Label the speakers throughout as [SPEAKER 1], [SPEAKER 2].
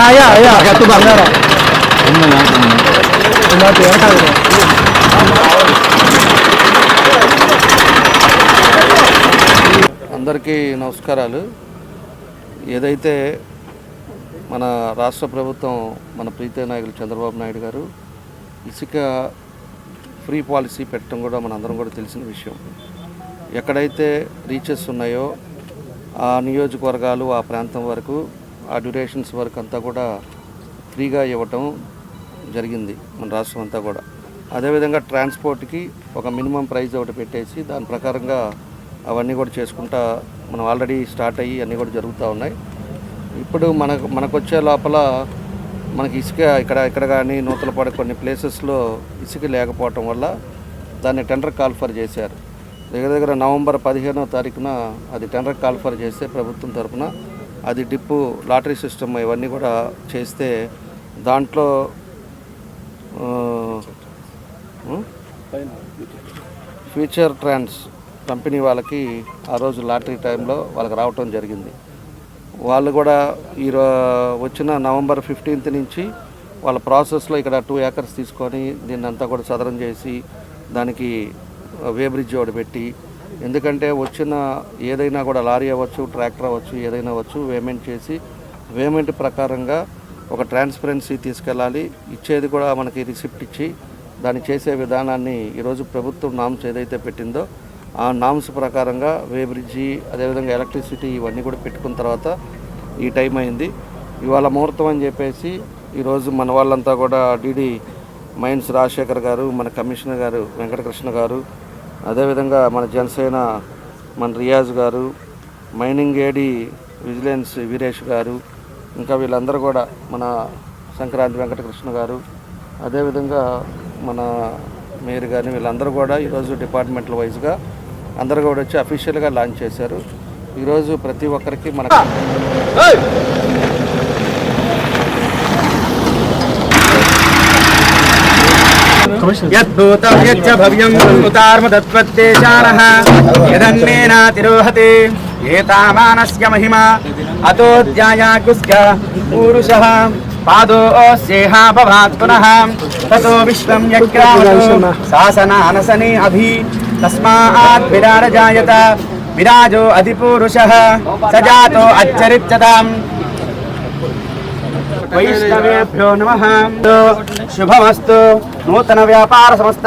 [SPEAKER 1] అయ్యా అయ్యా ఎత్తు
[SPEAKER 2] అందరికీ నమస్కారాలు. ఏదైతే మన రాష్ట్ర ప్రభుత్వం మన ప్రీతి నాయకులు చంద్రబాబు నాయుడు గారు ఇసుక ఫ్రీ పాలసీ పెట్టడం కూడా మన అందరం కూడా తెలిసిన విషయం. ఎక్కడైతే రీచెస్ ఉన్నాయో ఆ నియోజకవర్గాలు ఆ ప్రాంతం వరకు ఆ డ్యూరేషన్స్ వరకు అంతా కూడా ఫ్రీగా ఇవ్వటం జరిగింది మన రాష్ట్రం అంతా కూడా. అదేవిధంగా ట్రాన్స్పోర్ట్కి ఒక మినిమం ప్రైస్ ఒకటి పెట్టేసి దాని ప్రకారంగా అవన్నీ కూడా చేసుకుంటా మనం ఆల్రెడీ స్టార్ట్ అయ్యి అన్నీ కూడా జరుగుతూ ఉన్నాయి. ఇప్పుడు మనకు మనకు వచ్చే లోపల మనకి ఇసుక ఇక్కడ ఇక్కడ కానీ నూతలపాడు కొన్ని ప్లేసెస్లో ఇసుక లేకపోవటం వల్ల దాన్ని టెండర్ కాల్ఫర్ చేశారు. దగ్గర దగ్గర నవంబర్ పదిహేనో తారీఖున అది టెండర్ కాల్ఫర్ చేస్తే ప్రభుత్వం తరఫున అది డిప్పు లాటరీ సిస్టమ్ ఇవన్నీ కూడా చేస్తే దాంట్లో ఫ్యూచర్ ట్రాన్స్ కంపెనీ వాళ్ళకి ఆ రోజు లాటరీ టైంలో వాళ్ళకి రావటం జరిగింది. వాళ్ళు కూడా ఈ వచ్చిన నవంబర్ ఫిఫ్టీన్త్ నుంచి వాళ్ళ ప్రాసెస్లో ఇక్కడ టూ ఏకర్స్ తీసుకొని దీన్ని అంతా కూడా సదరం చేసి దానికి వే బ్రిడ్జ్ ఒకటి పెట్టి ఎందుకంటే వచ్చిన ఏదైనా కూడా లారీ అవ్వచ్చు ట్రాక్టర్ అవ్వచ్చు ఏదైనా అవ్వచ్చు పేమెంట్ చేసి పేమెంట్ ప్రకారంగా ఒక ట్రాన్స్పరెన్సీ తీసుకెళ్ళాలి. ఇచ్చేది కూడా మనకి రిసిప్ట్ ఇచ్చి దాన్ని చేసే విధానాన్ని ఈరోజు ప్రభుత్వం నామ్స్ ఏదైతే పెట్టిందో ఆ నామ్స్ ప్రకారంగా వే బ్రిడ్జి అదేవిధంగా ఎలక్ట్రిసిటీ ఇవన్నీ కూడా పెట్టుకున్న తర్వాత ఈ టైం అయింది. ఇవాళ ముహూర్తం అని చెప్పేసి ఈరోజు మన వాళ్ళంతా కూడా డిడి మైన్స్ రాజశేఖర్ గారు మన కమిషనర్ గారు వెంకటకృష్ణ గారు అదేవిధంగా మన జనసేన మన రియాజ్ గారు మైనింగ్ ఏడి విజిలెన్స్ వీరేష్ గారు ఇంకా వీళ్ళందరూ కూడా మన సంక్రాంతి వెంకటకృష్ణ గారు అదేవిధంగా మన మేయర్ కానీ వీళ్ళందరూ కూడా ఈరోజు డిపార్ట్మెంటల్ వైజ్గా అందరూ కూడా వచ్చి అఫీషియల్గా లాంచ్ చేశారు. ఈరోజు ప్రతి ఒక్కరికి మన
[SPEAKER 1] यद्भूतव्यच्च भव्यम् एतामानस्य महिमा पूरुषः भवात् पुनः, ततो विश्वं शासनानसने अभि, तस्मात् विराजो अधिपूरुषः स जातो अच्छरिच्यताम् వైష్ణవేభ్యో నమ శుభమస్తు నూతన వ్యాపార సంస్థ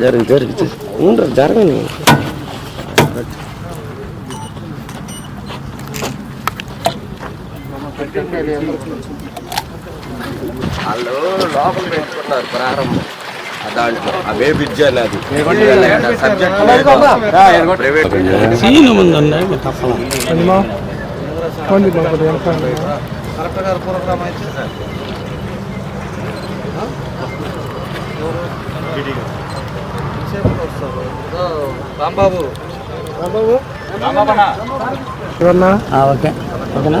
[SPEAKER 3] జరిగి జరిగి ఉండరు జరగని వాళ్ళు లోపల పెట్టుకున్నారు ప్రారంభం. దాంట్లో అవే అనేది సబ్జెక్ట్
[SPEAKER 2] రాంబాబు.
[SPEAKER 4] ఓకే. ఓకేనా?